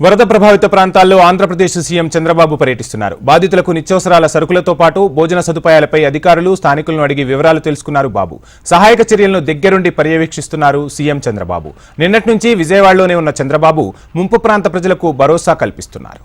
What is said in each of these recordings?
వరద ప్రభావిత ప్రాంతాల్లో ఆంధ్రప్రదేశ్ సీఎం చంద్రబాబు పర్యటిస్తున్నారు. బాధితులకు నిత్యావసరాల సరుకులతో పాటు భోజన సదుపాయాలపై అధికారులు స్థానికులను అడిగి వివరాలు తెలుసుకున్నారు బాబు. సహాయక చర్యలను దగ్గరుండి పర్యవేక్షిస్తున్నారు సీఎం చంద్రబాబు. నిన్నటి నుంచి విజయవాడలోనే ఉన్న చంద్రబాబు ముంపు ప్రాంత ప్రజలకు భరోసా కల్పిస్తున్నారు.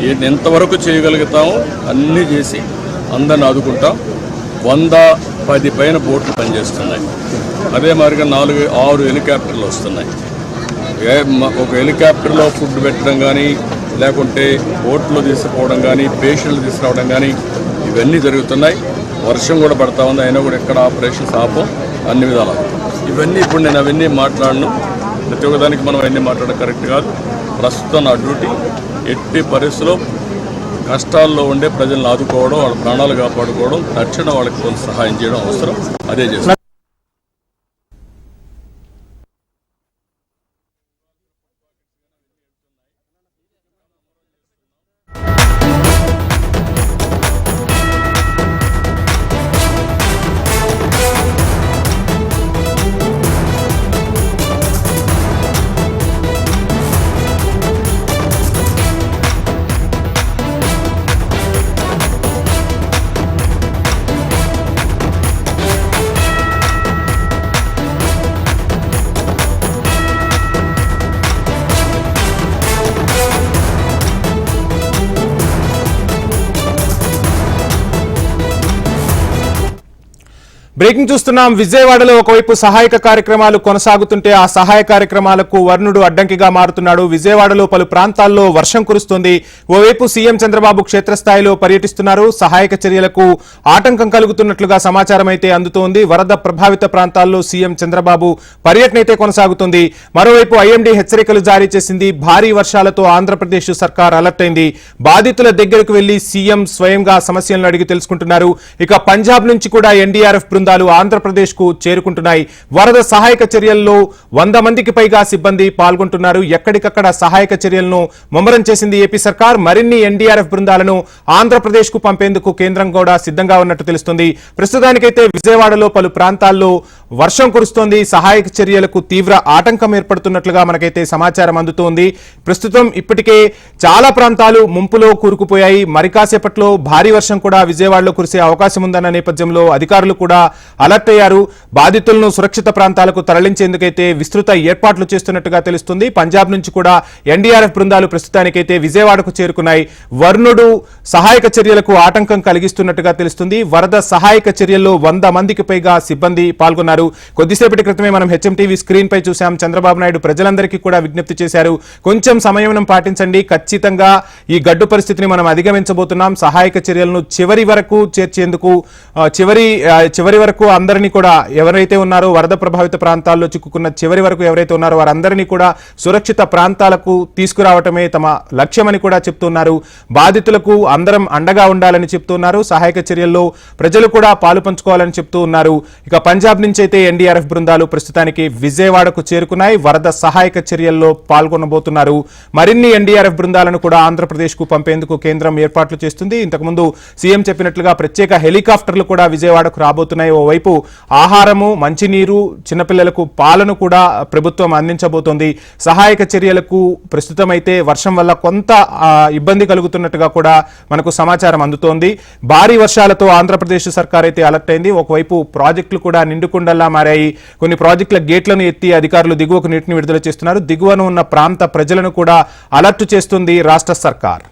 ఎంతవరకు చేయగలుగుతామో అన్నీ చేసి అందరిని ఆదుకుంటాం. వంద పది పైన బోట్లు పనిచేస్తున్నాయి. అదే మాదిరిగా నాలుగు ఆరు హెలికాప్టర్లు వస్తున్నాయి. ఏ ఒక హెలికాప్టర్లో ఫుడ్ పెట్టడం కానీ లేకుంటే బోట్లో తీసుకుపోవడం కానీ పేషెంట్లు తీసుకురావడం కానీ ఇవన్నీ జరుగుతున్నాయి. వర్షం కూడా పడతా ఉంది. అయినా కూడా ఎక్కడ ఆపరేషన్స్ ఆపం. అన్ని విధాలు. ఇవన్నీ ఇప్పుడు నేను అవన్నీ మాట్లాడను. ప్రతి ఒక్కదానికి మనం అవన్నీ మాట్లాడడం కరెక్ట్ కాదు. ప్రస్తుతం నా డ్యూటీ. ఎట్టి పరిస్థితుల్లో కష్టాల్లో ఉండే ప్రజలను ఆదుకోవడం వాళ్ళ ప్రాణాలు కాపాడుకోవడం తక్షణ వాళ్ళకి కొంత సహాయం చేయడం అవసరం. అదే చేస్తాం. బ్రేకింగ్ చూస్తున్నాం. విజయవాడలో ఒకవైపు సహాయక కార్యక్రమాలు కొనసాగుతుంటే ఆ సహాయ కార్యక్రమాలకు వర్ణుడు అడ్డంకిగా మారుతున్నాడు. విజయవాడలో పలు ప్రాంతాల్లో వర్షం కురుస్తోంది. ఓవైపు సీఎం చంద్రబాబు క్షేత్రస్థాయిలో పర్యటిస్తున్నారు. సహాయక చర్యలకు ఆటంకం కలుగుతున్నట్లుగా సమాచారం అయితే అందుతోంది. వరద ప్రభావిత ప్రాంతాల్లో సీఎం చంద్రబాబు పర్యటన అయితే కొనసాగుతుంది. మరోవైపు ఐఎండీ హెచ్చరికలు జారీ చేసింది. భారీ వర్షాలతో ఆంధ్రప్రదేశ్ సర్కార్ అలర్ట్ అయింది. బాధితుల దగ్గరకు వెళ్ళి సీఎం స్వయంగా సమస్యలను అడిగి తెలుసుకుంటున్నారు. ఇక పంజాబ్ నుంచి కూడా ఎన్డీఆర్ఎఫ్ బృందాలు ఆంధ్రప్రదేశ్కు చేరుకుంటున్నాయి. వరద సహాయక చర్యల్లో వంద మందికి పైగా సిబ్బంది పాల్గొంటున్నారు. ఎక్కడికక్కడ సహాయక చర్యలను ముమ్మరం చేసింది ఏపీ సర్కార్. మరిన్ని ఎన్డీఆర్ఎఫ్ బృందాలను ఆంధ్రప్రదేశ్కు పంపేందుకు కేంద్రం కూడా సిద్ధంగా ఉన్నట్టు తెలుస్తుంది. ప్రస్తుతానికైతే విజయవాడలో పలు ప్రాంతాల్లో వర్షం కురుస్తోంది. సహాయక చర్యలకు తీవ్ర ఆటంకం ఏర్పడుతున్నట్లుగా మనకైతే సమాచారం అందుతోంది. ప్రస్తుతం ఇప్పటికే చాలా ప్రాంతాలు ముంపులో కూరుకుపోయాయి. మరి కాసేపట్లో భారీ వర్షం కూడా విజయవాడలో కురిసే అవకాశం ఉందన్న నేపథ్యంలో అధికారులు కూడా అలర్ట్ అయ్యారు. బాధితులను సురక్షిత ప్రాంతాలకు తరలించేందుకైతే విస్తృత ఏర్పాట్లు చేస్తున్నట్టుగా తెలుస్తుంది. పంజాబ్ నుంచి కూడా ఎన్డీఆర్ఎఫ్ బృందాలు ప్రస్తుతానికైతే విజయవాడకు చేరుకున్నాయి. వర్ణుడు సహాయక చర్యలకు ఆటంకం కలిగిస్తున్నట్టుగా తెలుస్తుంది. వరద సహాయక చర్యల్లో వంద మందికి పైగా సిబ్బంది పాల్గొన్నారు. కొద్దిసేపటి క్రితమే మనం హెచ్ఎంటీవీ స్క్రీన్ పై చూసాం చంద్రబాబు నాయుడు ప్రజలందరికీ కూడా విజ్ఞప్తి చేశారు. కొంచెం సమయం పాటించండి. ఖచ్చితంగా ఈ గడ్డు పరిస్థితిని మనం అధిగమించబోతున్నాం. సహాయక చర్యలను చివరి వరకు చేర్చేందుకు చివరి చివరి వరకు అందరినీ కూడా ఎవరైతే ఉన్నారో వరద ప్రభావిత ప్రాంతాల్లో చిక్కుకున్న చివరి వరకు ఎవరైతే ఉన్నారో వారందరినీ కూడా సురక్షిత ప్రాంతాలకు తీసుకురావటమే తమ లక్ష్యమని కూడా చెప్తున్నారు. బాధితులకు అందరం అండగా ఉండాలని చెప్తున్నారు. సహాయక చర్యల్లో ప్రజలు కూడా పాలు పంచుకోవాలని చెప్తూ ఉన్నారు ఇక పంజాబ్ నుంచి అయితే ఎన్డీఆర్ఎఫ్ బృందాలు ప్రస్తుతానికి విజయవాడకు చేరుకున్నాయి వరద సహాయక చర్యల్లో పాల్గొనబోతున్నారు. మరిన్ని ఎన్డీఆర్ఎఫ్ బృందాలను కూడా ఆంధ్రప్రదేశ్కు పంపేందుకు కేంద్రం ఏర్పాట్లు చేస్తుంది. ఇంతకుముందు సీఎం చెప్పినట్లుగా ప్రత్యేక హెలికాప్టర్లు కూడా విజయవాడకు రాబోతున్నాయి. ఓవైపు ఆహారము మంచినీరు చిన్నపిల్లలకు పాలను కూడా ప్రభుత్వం అందించబోతోంది. సహాయక చర్యలకు ప్రస్తుతం అయితే వర్షం వల్ల కొంత ఇబ్బంది కలుగుతున్నట్టుగా కూడా మనకు సమాచారం అందుతోంది. భారీ వర్షాలతో ఆంధ్రప్రదేశ్ సర్కార్ అయితే అలర్ట్ అయింది. ఒకవైపు ప్రాజెక్టులు కూడా నిండుకుండల్లా మారాయి. కొన్ని ప్రాజెక్టుల గేట్లను ఎత్తి అధికారులు దిగువకు నీటిని విడుదల చేస్తున్నారు. దిగువన ఉన్న ప్రాంత ప్రజలను కూడా అలర్ట్ చేస్తుంది రాష్ట్ర సర్కార్.